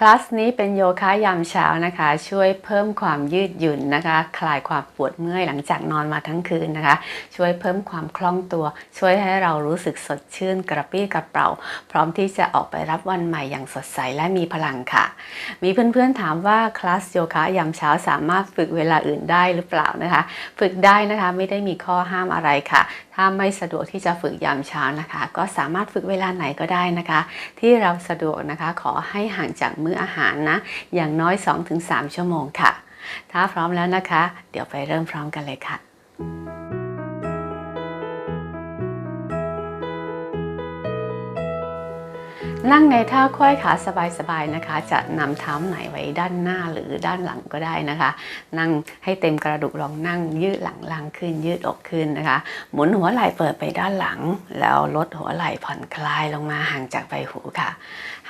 คลาสนี้เป็นโยคะยามเช้านะคะ ช่วยเพิ่มความยืดหยุ่นนะคะ คลายความปวดเมื่อยหลังจากนอนมาทั้งคืนนะคะ ช่วยเพิ่มความคล่องตัว ช่วยให้เรารู้สึกสดชื่นกระปรี้กระเปร่าพร้อมที่จะออกไปรับวันใหม่อย่างสดใสและมีพลังค่ะ มีเพื่อนๆถามว่าคลาสโยคะยามเช้าสามารถฝึกเวลาอื่นได้หรือเปล่านะคะ ฝึกได้นะคะไม่ได้มีข้อห้ามอะไรค่ะ ถ้าไม่สะดวกที่จะฝึกยามเช้านะคะ ก็สามารถฝึกเวลาไหนก็ได้นะคะ ที่เราสะดวกนะคะ ขอให้ห่างจากมื้ออาหารนะ อย่างน้อย 2-3 ชั่วโมงค่ะ ถ้าพร้อมแล้วนะคะ เดี๋ยวไปเริ่มพร้อมกันเลยค่ะ นั่งในท่าควยขาสบายๆนะคะ จะนำเท้าไหนไว้ด้านหน้าหรือด้านหลังก็ได้นะคะ นั่งให้เต็มกระดูกลองนั่งยืดหลังลังขึ้นยืดอกขึ้นนะคะ หมุนหัวไหล่เปิดไปด้านหลัง แล้วลดหัวไหล่ผ่อนคลายลงมาห่างจากใบหูค่ะ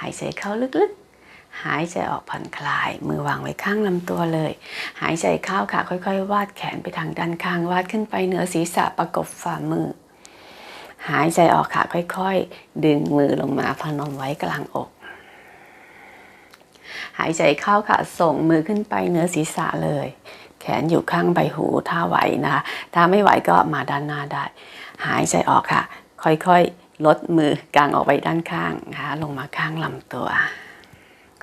หายใจเข้าลึกๆ หายใจออกผ่อนคลาย มือวางไว้ข้างลำตัวเลย หายใจเข้าค่ะค่อยๆ วาดแขนไปทางด้านข้างวาดขึ้นไปเหนือศีรษะประกบฝ่ามือ หายใจออกค่ะค่อยๆ ดึงมือลงมาพนมไว้กลางอก หายใจเข้าค่ะส่งมือขึ้นไปเนื้อศีรษะเลย แขนอยู่ข้างใบหูถ้าไหวนะคะถ้าไม่ไหวก็มาด้านหน้าได้ หายใจออกค่ะ ค่อยๆ ลดมือกางออกไปด้านข้างนะคะลงมาข้างลำตัว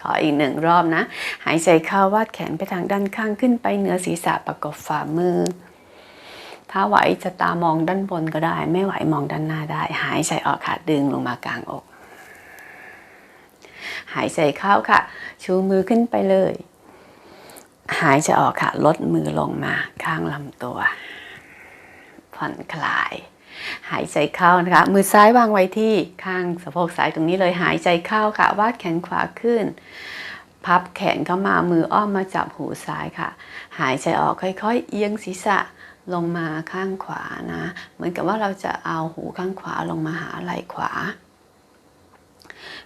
ขออีกหนึ่งรอบนะ หายใจเข้าวาดแขนไปทางด้านข้างขึ้นไปเหนือศีรษะประกบฝ่ามือ ถ้าไหวจะตามองด้านบนก็ได้ ไม่ไหวมองด้านหน้าได้ หายใจออกค่ะดึงลงมากลางอก หายใจเข้าค่ะ ชูมือขึ้นไปเลย หายใจออกค่ะ ลดมือลงมาข้างลำตัว ผ่อนคลาย หายใจเข้านะคะ มือซ้ายวางไว้ที่ข้างสะโพกซ้ายตรงนี้เลย หายใจเข้าค่ะ วาดแขนขวาขึ้นพับแขนเข้ามามืออ้อมมาจับหูซ้ายค่ะ หายใจออกค่อยๆ เอียงศีรษะ ลงมาข้างขวานะ เหมือนกับว่าเราจะเอาหูข้างขวาลงมาหาไหล่ขวา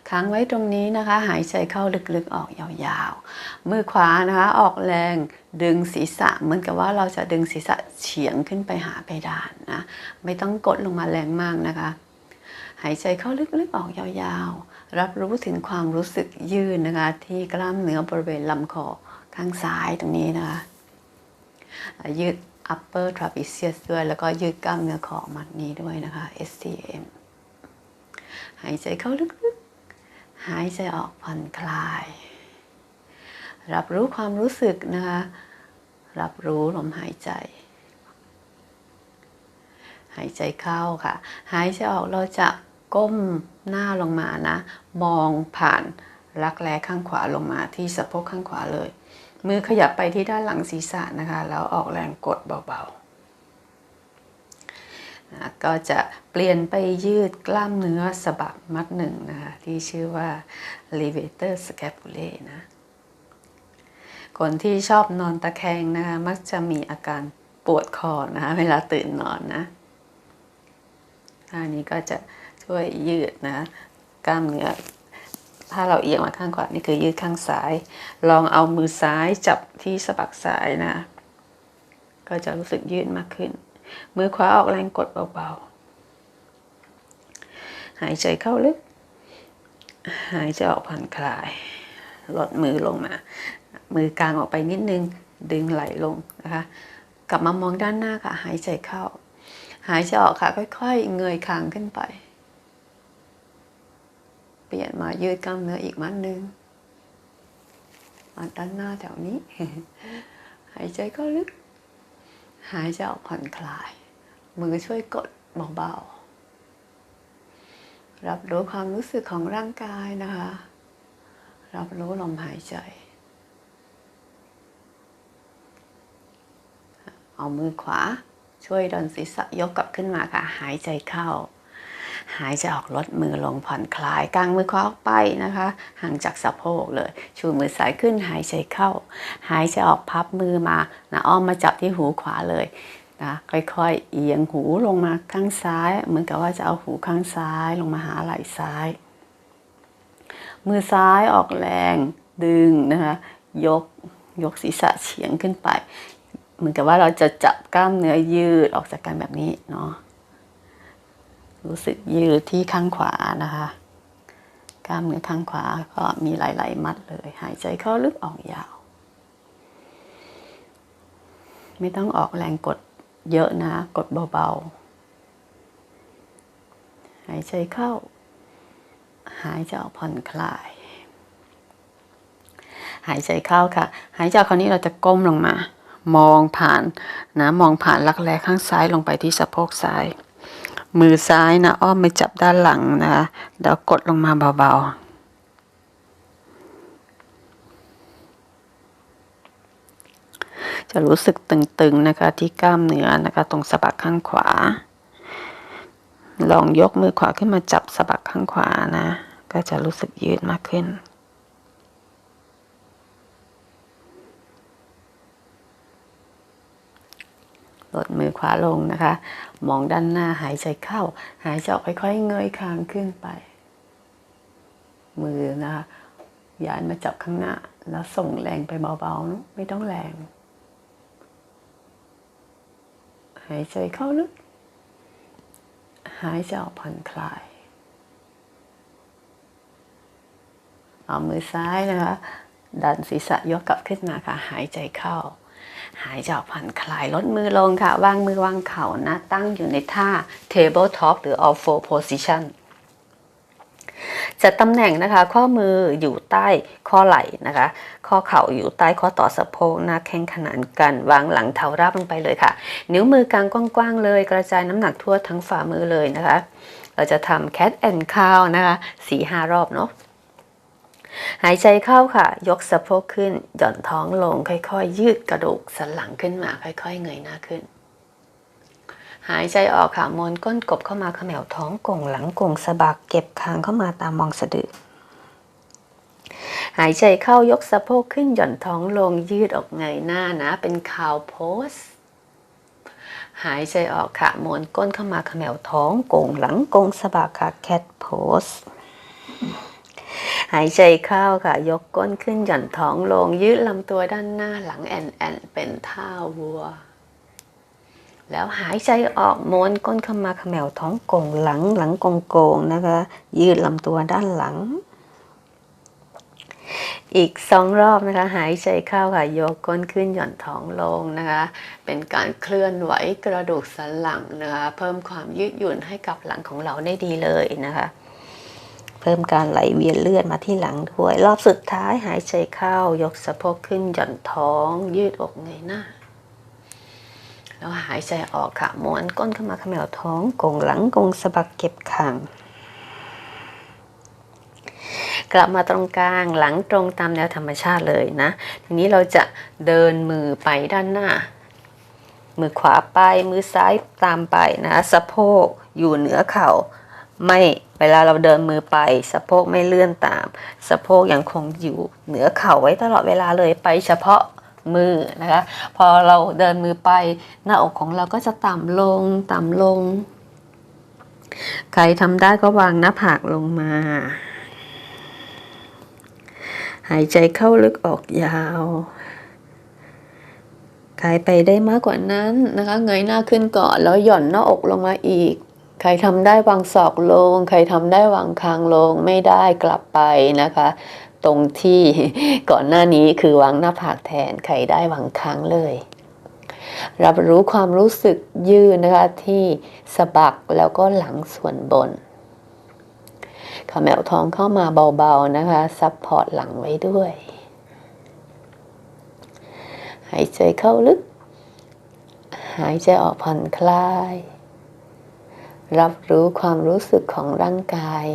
ค้างไว้ตรงนี้นะคะ หายใจเข้าลึกๆออกยาวๆ มือขวานะคะ ออกแรงดึงศีรษะ เหมือนกับว่าเราจะดึงศีรษะเฉียงขึ้นไปหาเพดานนะ ไม่ต้องกดลงมาแรงมากนะคะ หายใจเข้าลึกๆออกยาวๆ รับรู้ถึงความรู้สึกยืดนะคะ ที่กล้ามเนื้อบริเวณลำคอข้างซ้ายตรงนี้นะคะยืด upper trapezius ด้วย แล้วก็ยืดกล้ามเนื้อคอมัดนี้ด้วยนะคะ STM หายใจเข้าลึกๆ หายใจออกผ่อนคลาย รับรู้ความรู้สึกนะคะ รับรู้ลมหายใจ หายใจเข้าค่ะ หายใจออกเราจะก้มหน้าลงมานะ มองผ่านรักแร้ข้างขวาลงมาที่สะโพกข้างขวาเลย มือขยับไปที่ด้านหลังศีรษะนะคะ แล้วออกแรงกดเบาๆนะก็จะเปลี่ยนไปยืดกล้ามเนื้อสะบักมัดหนึ่งนะคะที่ชื่อว่า levator scapulae นะคนที่ชอบนอนตะแคงนะคะมักจะมีอาการปวดคอนะคะเวลาตื่นนอนนะท่านี้ก็จะช่วยยืดนะกล้ามเนื้อ ถ้าเราเอียงมาข้างขวานี่คือยืดข้างซ้าย ลองเอามือซ้ายจับที่สะบักซ้ายนะ ก็จะรู้สึกยืดมากขึ้น มือขวาออกแรงกดเบาๆ หายใจเข้าลึก หายใจออกผ่อนคลาย ลดมือลงมา มือกลางออกไปนิดนึง ดึงไหลลงนะคะ กลับมามองด้านหน้าค่ะ หายใจเข้า หายใจออกค่ะ ค่อยๆ เงยคางขึ้นไป เปลี่ยนมายืดกล้ามเนื้ออีกมัดหนึ่งมาด้านหน้าแถวนี้ หายใจก็ลึก หายใจออกผ่อนคลาย มือช่วยกดเบาๆ รับรู้ความรู้สึกของร่างกายนะคะ รับรู้ลมหายใจ เอามือขวาช่วยดันศีรษะยกกลับขึ้นมาค่ะ หายใจเข้า หายใจออกลดมือลงผ่อนคลายกางมือขวาออกไปนะคะ ห่างจากสะโพกเลย ชูมือซ้ายขึ้นหายใจเข้า หายใจออกพับมือมานะอ้อมมาจับที่หูขวาเลยนะค่อยๆ เอียงหูลงมาข้างซ้าย เหมือนกับว่าจะเอาหูข้างซ้ายลงมาหาไหล่ซ้าย มือซ้ายออกแรงดึงนะคะยกยกศีรษะเฉียงขึ้นไป เหมือนกับว่าเราจะจับกล้ามเนื้อยืดออกจากกันแบบนี้เนาะ รู้สึกยืดที่ข้างขวานะคะ กล้ามเนื้อข้างขวาก็มีหลาย ๆ มัดเลย หายใจเข้าลึกออกยาว ไม่ต้องออกแรงกดเยอะนะ กดเบา ๆ หายใจเข้า หายใจออกผ่อนคลาย หายใจเข้าค่ะ หายใจคราวนี้เราจะก้มลงมา มองผ่านนะ มองผ่านรักแร้ข้างซ้ายลงไปที่สะโพกซ้าย มือซ้ายนะอ้อมไปจับด้านหลังนะคะแล้วกดลงมาเบาๆ จะรู้สึกตึงๆนะคะที่กล้ามเนื้อนะคะตรงสะบักข้างขวา ลองยกมือขวาขึ้นมาจับสะบักข้างขวานะ ก็จะรู้สึกยืดมากขึ้น ลดมือขวาลงนะคะ มองด้านหน้าหายใจเข้า หายใจออกค่อยๆเงยคางขึ้นไป มือนะคะย้ายมาจับข้างหน้า แล้วส่งแรงไปเบาๆนะไม่ต้องแรง หายใจเข้าลึก หายใจออกผ่อนคลาย เอามือซ้ายนะคะ ดันศีรษะยกกลับขึ้นมาค่ะ หายใจเข้า หายใจออกผ่อนคลายลดมือลงค่ะ วางมือวางเข่านะ ตั้งอยู่ในท่า table top หรือ all four position จัดตำแหน่งนะคะ ข้อมืออยู่ใต้ข้อไหล่นะคะ ข้อเข่าอยู่ใต้ข้อต่อสะโพกหน้าแข้งขนานกัน วางหลังเท้าราบลงไปเลยค่ะ นิ้วมือกลางกว้างๆเลย กระจายน้ำหนักทั่วทั้งฝ่ามือเลยนะคะ เราจะทำ cat and cow นะคะสี่ห้ารอบเนาะ หายใจเข้าค่ะ ยกสะโพกขึ้น หย่อนท้องลง ค่อยๆ ยืดกระดูกสันหลังขึ้นมา ค่อย ๆ เงยหน้าขึ้น หายใจออกค่ะมนก้นกบเข้ามาเขมวท้องกงหลังกงสะบักเก็บคางเข้ามาตามมองสะดือ หายใจเข้ายกสะโพกขึ้นหย่อนท้องลงยืดออกเงยหน้านะ เป็นคาวโพสหายใจออกค่ะมวนก้นเข้ามาเขมวท้องกงหลังกงสะบักค่ะแคทโพส หายใจเข้าค่ะ ยกก้นขึ้นหย่อนท้องลง ยืดลำตัวด้านหน้าหลังแอนแอนเป็นท่าวัว แล้วหายใจออกม้วนก้นเข้ามาขมวท้องกงหลังหลังกงโกงนะคะ ยืดลำตัวด้านหลัง อีกสองรอบนะคะ หายใจเข้าค่ะ ยกก้นขึ้นหย่อนท้องลงนะคะ เป็นการเคลื่อนไหวกระดูกสันหลังนะคะ เพิ่มความยืดหยุ่นให้กับหลังของเราได้ดีเลยนะคะ เพิ่มการไหลเวียนเลือดมาที่หลังด้วย รอบสุดท้ายหายใจเข้ายกสะโพกขึ้นหย่อนท้อง ยืดอกเงยหน้า แล้วหายใจออกค่ะม้วนก้นเข้ามาเขมวท้องกงหลังกงสะบักเก็บคางกลับมาตรงกลางหลังตรงตามแนวธรรมชาติเลยนะ ทีนี้เราจะเดินมือไปด้านหน้า มือขวาไปมือซ้ายตามไปนะ สะโพกอยู่เหนือเข่าไม่ เวลาเราเดินมือไป สะโพกไม่เลื่อนตาม สะโพกยังคงอยู่เหนือเข่าไว้ตลอดเวลาเลยไปเฉพาะมือนะคะ พอเราเดินมือไปหน้าอกของเราก็จะต่ำลงต่ำลง ใครทำได้ก็วางหน้าผากลงมา หายใจเข้าลึกออกยาวใครไปได้มากกว่านั้นนะคะ เงยหน้าขึ้นก่อนแล้วหย่อนหน้าอกลงมาอีก ใครทำได้วางศอกลง ใครทำได้วางคางลง ไม่ได้กลับไปนะคะ ตรงที่ก่อนหน้านี้คือวางหน้าผากแทน ใครได้วางคางเลย รับรู้ความรู้สึกยืดนะคะที่สะบักแล้วก็หลังส่วนบนขมแมวท้องเข้ามาเบาๆนะคะ ซับพอร์ตหลังไว้ด้วย หายใจเข้าลึก หายใจออกผ่อนคลาย รับรู้ความรู้สึกของร่างกาย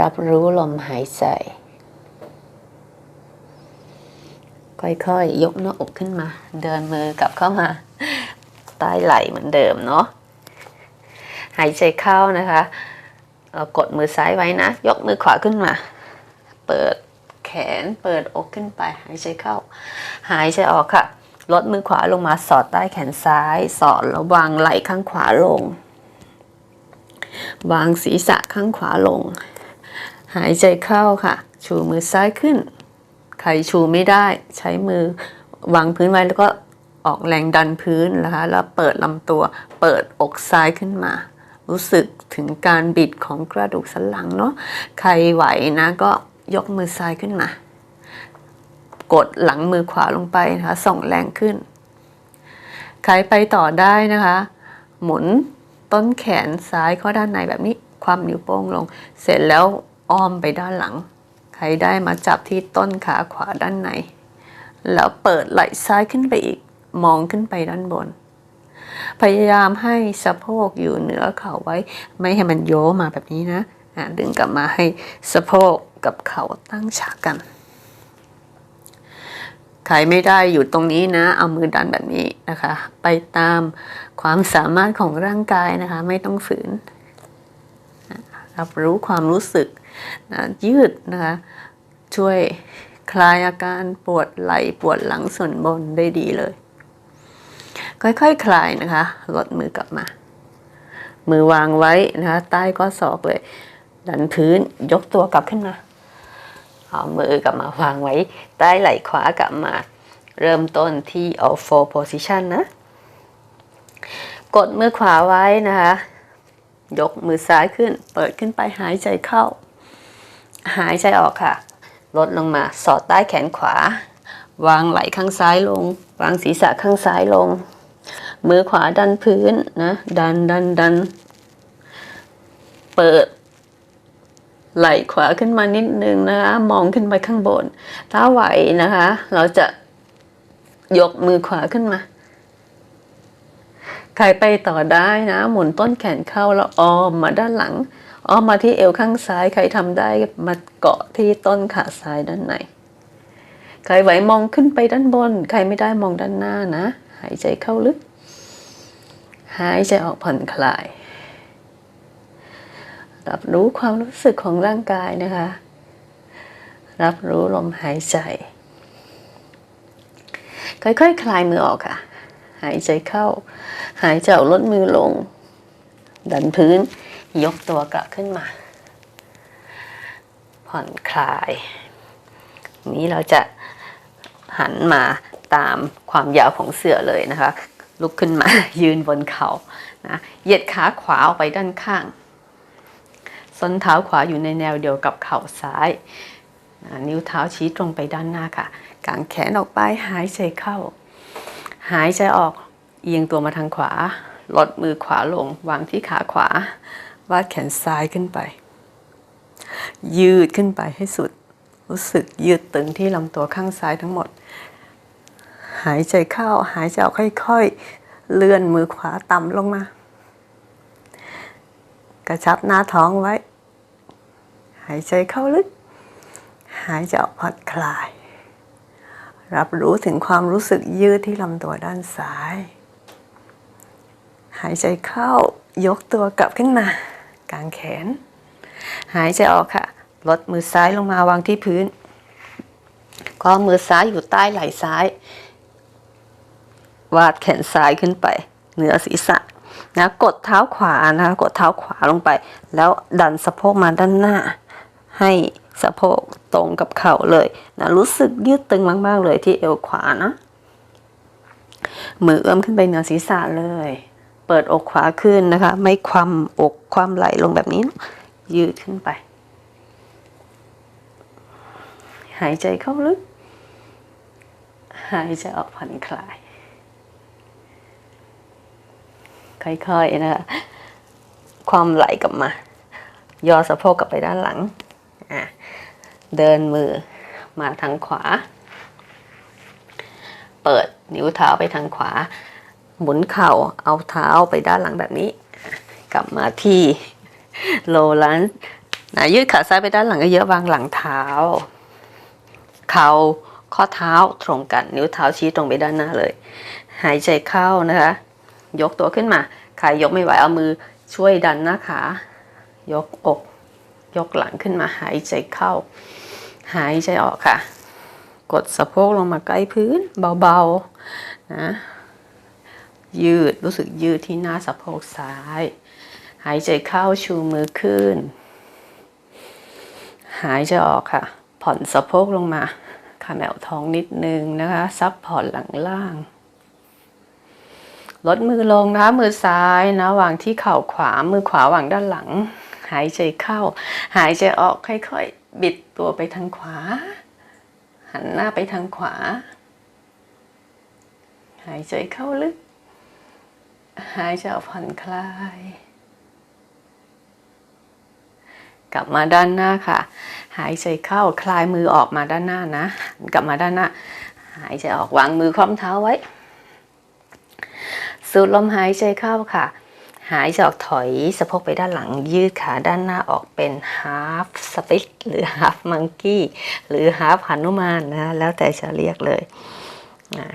รับรู้ลมหายใจ ค่อยๆยกหน้าอกขึ้นมา เดินมือกลับเข้ามา ใต้ไหล่เหมือนเดิมเนาะ หายใจเข้านะคะเรากดมือซ้ายไว้นะ ยกมือขวาขึ้นมา เปิดแขน เปิดอกขึ้นไป หายใจเข้า หายใจออกค่ะ ลดมือขวาลงมาสอดใต้แขนซ้าย สอดแล้ววางไหล่ข้างขวาลง วางศีรษะข้างขวาลง หายใจเข้าค่ะ ชูมือซ้ายขึ้น ใครชูไม่ได้ ใช้มือวางพื้นไว้แล้วก็ออกแรงดันพื้นนะคะแล้วเปิดลำตัว เปิดอกซ้ายขึ้นมา รู้สึกถึงการบิดของกระดูกสันหลังเนาะใครไหวนะก็ยกมือซ้ายขึ้นมา กดหลังมือขวาลงไปนะคะส่งแรงขึ้น ใครไปต่อได้นะคะ หมุน ต้นแขนซ้ายข้าด้านในแบบนี้ ความนิ้วโป้งลง เสร็จแล้วอ้อมไปด้านหลัง ใครได้มาจับที่ต้นขาขวาด้านใน แล้วเปิดไหล่ซ้ายขึ้นไปอีก มองขึ้นไปด้านบน พยายามให้สะโพกอยู่เหนือเข่าไว้ ไม่ให้มันโยมาแบบนี้นะะดึงกลับมาให้สะโพกกับเข่าตั้งฉากกัน ใครไม่ได้อยู่ตรงนี้นะ เอามือดันแบบนี้นะคะ ไปตามความสามารถของร่างกายนะคะ ไม่ต้องฝืน รับรู้ความรู้สึกนะยืดนะคะ ช่วยคลายอาการปวดไหล่ปวดหลังส่วนบนได้ดีเลย ค่อยๆคคลายนะคะ ลดมือกลับมา มือวางไว้นะคะ ใต้ข้อศอกเลย ดันพื้นยกตัวกลับขึ้นมา เอามือกลับมาวางไว้ใต้ไหล่ขวากลับมา เริ่มต้นที่ all four position นะ กดมือขวาไว้นะคะ ยกมือซ้ายขึ้น เปิดขึ้นไปหายใจเข้า หายใจออกค่ะ ลดลงมา สอดใต้แขนขวา วางไหล่ข้างซ้ายลง วางศีรษะข้างซ้ายลง มือขวาดันพื้นนะ ดันดันดัน เปิด ไหล่ขวาขึ้นมานิดนึงนะคะ มองขึ้นไปข้างบน ถ้าไหวนะคะ เราจะยกมือขวาขึ้นมาใครไปต่อได้นะ หมุนต้นแขนเข้าแล้วอ้อมมาด้านหลัง อ้อมมาที่เอวข้างซ้าย ใครทำได้มาเกาะที่ต้นขาซ้ายด้านในใครไหวมองขึ้นไปด้านบน ใครไม่ได้มองด้านหน้านะ หายใจเข้าลึก หายใจออกผ่อนคลาย รับรู้ความรู้สึกของร่างกายนะคะ รับรู้ลมหายใจ ค่อยๆคคลายมือออกค่ะ หายใจเข้า หายใจออกลดมือลง ดันพื้น ยกตัวกลับขึ้นมา ผ่อนคลาย นี้เราจะหันมาตามความยาวของเสือเลยนะคะ ลุกขึ้นมายืนบนเขานะเหยียดขาขวาออกไปด้านข้าง ส้นเท้าขวาอยู่ในแนวเดียวกับเข่าซ้ายนะนิ้วเท้าชี้ตรงไปด้านหน้าค่ะ กางแขนออกไปหายใจเข้า หายใจออกเอียงตัวมาทางขวา ลดมือขวาลง วางที่ขาขวา วาดแขนซ้ายขึ้นไป ยืดขึ้นไปให้สุด รู้สึกยืดตึงที่ลำตัวข้างซ้ายทั้งหมด หายใจเข้า หายใจออกค่อยๆ เลื่อนมือขวาต่ำลงมากระชับหน้าท้องไว้ หายใจเข้าลึก หายใจออกผ่อนคลาย รับรู้ถึงความรู้สึกยืดที่ลำตัวด้านซ้าย หายใจเข้ายกตัวกลับขึ้นมากางแขน หายใจออกค่ะ ลดมือซ้ายลงมาวางที่พื้นก็มือซ้ายอยู่ใต้ไหล่ซ้าย วาดแขนซ้ายขึ้นไป เหนือศีรษะนะกดเท้าขวานะกดเท้าขวาลงไป แล้วดันสะโพกมาด้านหน้า ให้สะโพกตรงกับเข่าเลยนะรู้สึกยืดตึงมากๆเลยที่เอวขวานะ มือเอื้อมขึ้นไปเหนือศีรษะเลย เปิดอกขวาขึ้นนะคะ ไม่คว่ำอกคว่ำไหลลงแบบนี้นะยืดขึ้นไป หายใจเข้าลึก หายใจออกผ่อนคลาย ค่อยๆนะคะความไหลกลับมา ย่อสะโพกกลับไปด้านหลัง อะเดินมือมาทางขวา เปิดนิ้วเท้าไปทางขวา หมุนเข่าเอาเท้าไปด้านหลังแบบนี้ กลับมาที่โลลันนะยืดขาซ้ายไปด้านหลังก็เยอะวางหลังเท้า เข่าข้อเท้าตรงกัน นิ้วเท้าชี้ตรงไปด้านหน้าเลย หายใจเข้านะคะ ยกตัวขึ้นมาใครยกไม่ไหวเอามือช่วยดันหน้าขา ยกอก ยกหลังขึ้นมาหายใจเข้า หายใจออกค่ะ กดสะโพกลงมาใกล้พื้นเบาๆนะยืดรู้สึกยืดที่หน้าสะโพกซ้าย หายใจเข้าชูมือขึ้น หายใจออกค่ะ ผ่อนสะโพกลงมาขาแมวท้องนิดนึงนะคะซับผ่อนหลังล่าง ลดมือลงนะคะมือซ้ายนะวางที่เข่าขวามือขวาวางด้านหลัง หายใจเข้า หายใจออกค่อยๆ บิดตัวไปทางขวา หันหน้าไปทางขวา หายใจเข้าลึก หายใจออกผ่อนคลาย กลับมาด้านหน้าค่ะ หายใจเข้าคลายมือออกมาด้านหน้านะ กลับมาด้านหน้า หายใจออกวางมือคล้อมเท้าไว้ สูดลมหายใจเข้าค่ะ หายใจออกถอยสะโพกไปด้านหลังยืดขาด้านหน้าออกเป็น half stick หรือ half monkey หรือ half หนุมานนะแล้วแต่จะเรียกเลย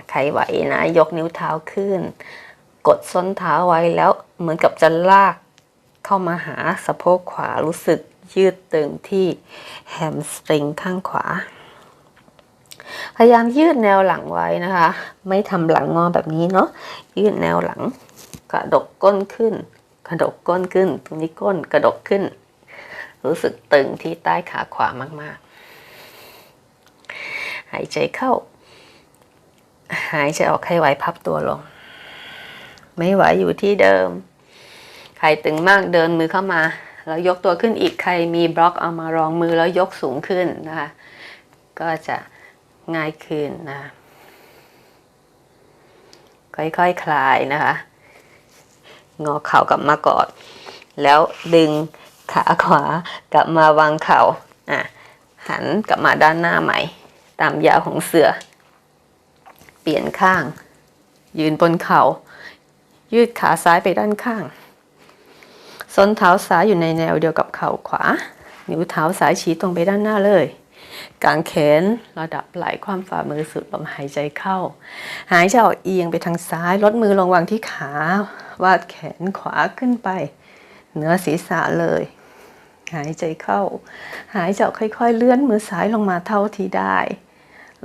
ใครไหวนะ ยกนิ้วเท้าขึ้น กดส้นเท้าไว้แล้วเหมือนกับจะลากเข้ามาหาสะโพกขวารู้สึกยืดตึงที่แฮมสตริงข้างขวา พยายามยืดแนวหลังไว้นะคะ ไม่ทำหลังงอแบบนี้เนาะยืดแนวหลัง กระดกก้นขึ้น กระดกก้นขึ้น ตรงนี้ก้นกระดกขึ้น รู้สึกตึงที่ใต้ขาขวามากๆ หายใจเข้า หายใจออกให้ไหวพับตัวลง ไม่ไหวอยู่ที่เดิม ใครตึงมากเดินมือเข้ามา แล้วยกตัวขึ้นอีกใครมีบล็อกเอามารองมือแล้วยกสูงขึ้นนะคะ ก็จะง่ายขึ้นนะค่อยๆคคลายนะคะ งอเข่ากลับมากอด แล้วดึงขาขวากลับมาวางเข่าอะหันกลับมาด้านหน้าใหม่ ตามยาวของเสือ เปลี่ยนข้าง ยืนบนเขา่ายืดขาซ้ายไปด้านข้างส้นเท้าซ้ายอยู่ในแนวเดียวกับเข่าขวา นิ้วเท้าซ้ายชี้ตรงไปด้านหน้าเลย กางแขนระดับไหล่ความฝ่ามือสุดลมหายใจเข้า หายใจออกเอียงไปทางซ้าย ลดมือลงวางที่ขาวาดแขนขวาขึ้นไป เหนือศีรษะเลย หายใจเข้า หายใจออกค่อย ๆ เลื่อนมือซ้ายลงมาเท่าที่ได้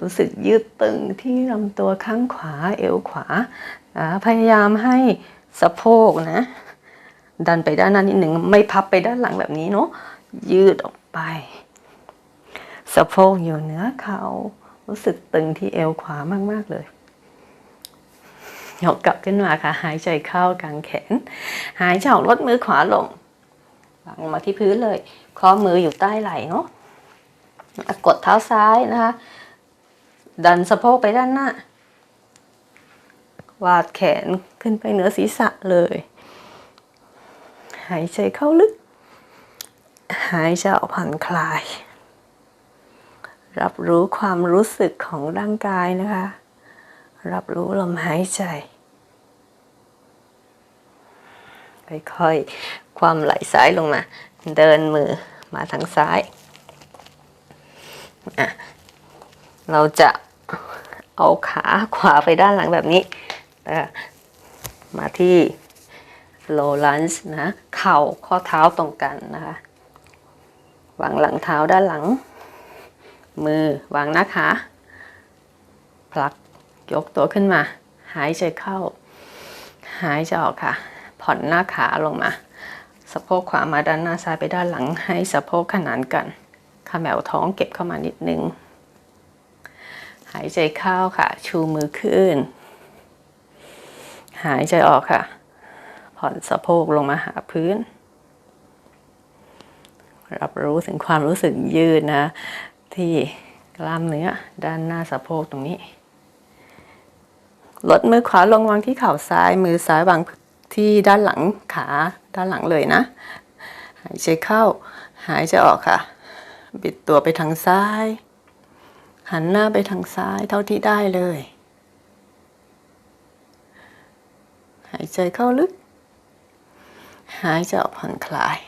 รู้สึกยืดตึงที่ลำตัวข้างขวาเอวขวาอ่าพยายามให้สะโพกนะดันไปด้านหน้านิดหนึ่งไม่พับไปด้านหลังแบบนี้เนาะยืดออกไป สะโพกอยู่เหนือเขา่ารู้สึกตึงที่เอวขวามากๆเลยยกกลับขึ้นมาค่ะ หายใจเข้ากลางแขน หายใจออกลดมือขวาลงวางลงมาที่พื้นเลยข้อมืออยู่ใต้ไหล่เนาะกดเท้าซ้ายนะคะ ดันสะโพกไปด้านหน้าวาดแขนขึ้นไปเหนือศีรษะเลย หายใจเข้าลึก หายใจออกผ่อนคลาย รับรู้ความรู้สึกของร่างกายนะคะ รับรู้ลมหายใจ ค่อยๆ ความไหลซ้ายลงมา เดินมือมาทางซ้ายอะเราจะเอาขาขวาไปด้านหลังแบบนี้นะคะมาที่ low lunge นะ เข่าข้อเท้าตรงกันนะคะ วางหลังเท้าด้านหลัง มือวางหน้าขาผลักยกตัวขึ้นมา หายใจเข้า หายใจออกค่ะ ผ่อนหน้าขาลงมา สะโพกขวามาด้านหน้าซ้ายไปด้านหลังให้สะโพกขนานกันขมแมวท้องเก็บเข้ามานิดนึง หายใจเข้าค่ะ ชูมือขึ้น หายใจออกค่ะ ผ่อนสะโพกลงมาหาพื้น รับรู้ถึงความรู้สึกยืดนะ ที่กล้ามเนื้อด้านหน้าสะโพกตรงนี้ ลดมือขวาลงวางที่เข่าซ้าย มือซ้ายวางที่ด้านหลังขาด้านหลังเลยนะ หายใจเข้า หายใจออกค่ะ บิดตัวไปทางซ้าย หันหน้าไปทางซ้ายเท่าที่ได้เลย หายใจเข้าลึก หายใจออกผ่อนคลาย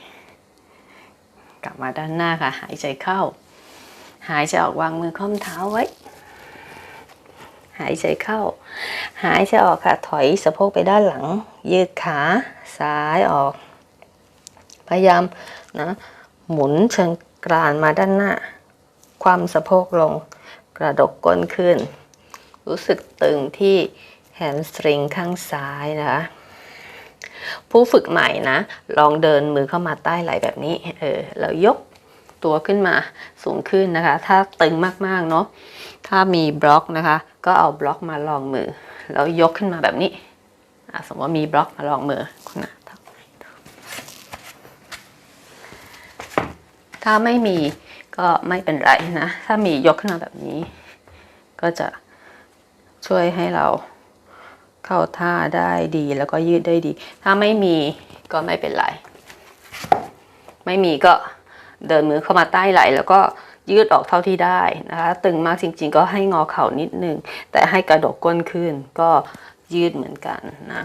กลับมาด้านหน้าค่ะ หายใจเข้า หายใจออกวางมือค้อมเท้าไว้ หายใจเข้า หายใจออกค่ะ ถอยสะโพกไปด้านหลัง ยืดขาซ้ายออก พยายามนะหมุนเชิงกรานมาด้านหน้า ความสะโพกลง กระดกก้นขึ้น รู้สึกตึงที่แฮมสตริงข้างซ้ายนะคะผู้ฝึกใหม่นะ ลองเดินมือเข้ามาใต้ไหล่แบบนี้ เออ แล้วยก ตัวขึ้นมาสูงขึ้นนะคะ ถ้าตึงมากๆเนาะถ้ามีบล็อกนะคะ ก็เอาบล็อกมาลองมือ แล้วยกขึ้นมาแบบนี้สมมติว่ามีบล็อกมาลองมือคุณนะถ้าไม่มีก็ไม่เป็นไรนะ ถ้ามียกขึ้นมาแบบนี้ ก็จะช่วยให้เราเข้าท่าได้ดีแล้วก็ยืดได้ดี ถ้าไม่มีก็ไม่เป็นไร ไม่มีก็ เดินมือเข้ามาใต้ไหล่แล้วก็ยืดออกเท่าที่ได้นะคะตึงมากจริงๆ ก็ให้งอเข่านิดนึง แต่ให้กระดกก้นขึ้นก็ยืดเหมือนกันนะ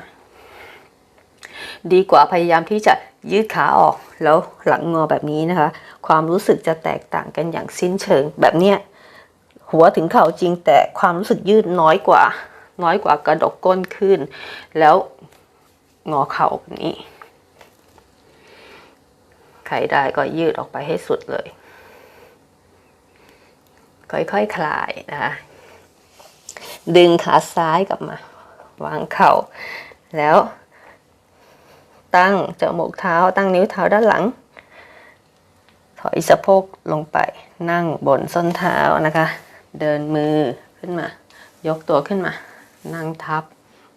ดีกว่าพยายามที่จะยืดขาออกแล้วหลังงอแบบนี้นะคะ ความรู้สึกจะแตกต่างกันอย่างสิ้นเชิงแบบเนี้ยหัวถึงเข่าจริงแต่ความรู้สึกยืดน้อยกว่า น้อยกว่ากระดกก้นขึ้น แล้วงอเข่าแบบนี้ ใครได้ก็ยืดออกไปให้สุดเลย ค่อยๆคคลายนะคะดึงขาซ้ายกลับมา วางเข่า แล้ว ตั้งจมูกเท้าตั้งนิ้วเท้าด้านหลัง ถอยสะโพกลงไปนั่งบนส้นเท้านะคะ เดินมือขึ้นมา ยกตัวขึ้นมา นั่งทับ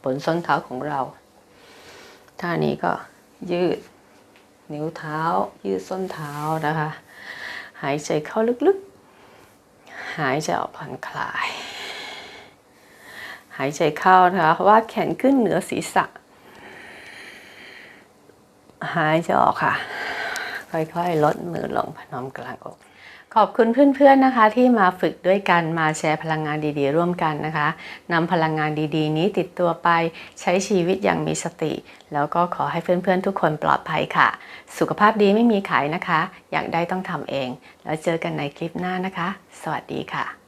บนส้นเท้าของเราท่านี้ก็ยืด นิ้วเท้า ยืดส้นเท้านะคะ หายใจเข้าลึกๆ หายใจออกผ่อนคลาย หายใจเข้านะคะวาดแขนขึ้นเหนือศีรษะ หายใจออกค่ะ ค่อยๆ ลดมือลงพนมกลางอก ขอบคุณเพื่อนๆนะคะที่มาฝึกด้วยกันมาแชร์พลังงานดีๆ ร่วมกันนะคะนำพลังงานดีๆ นี้ติดตัวไปใช้ชีวิตอย่างมีสติ แล้วก็ขอให้เพื่อนๆ ทุกคนปลอดภัยค่ะ สุขภาพดีไม่มีขายนะคะ อยากได้ต้องทำเอง แล้วเจอกันในคลิปหน้านะคะ สวัสดีค่ะ